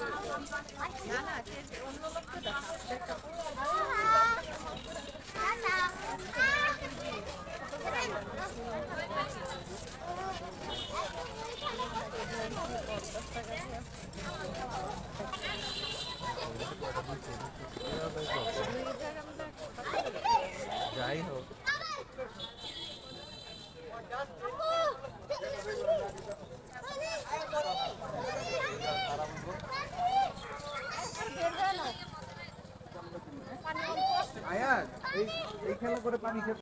নাও না না সে অন্য লোককে দেখা যাই হোক আয়াত এই খেলা করে পানি খেতে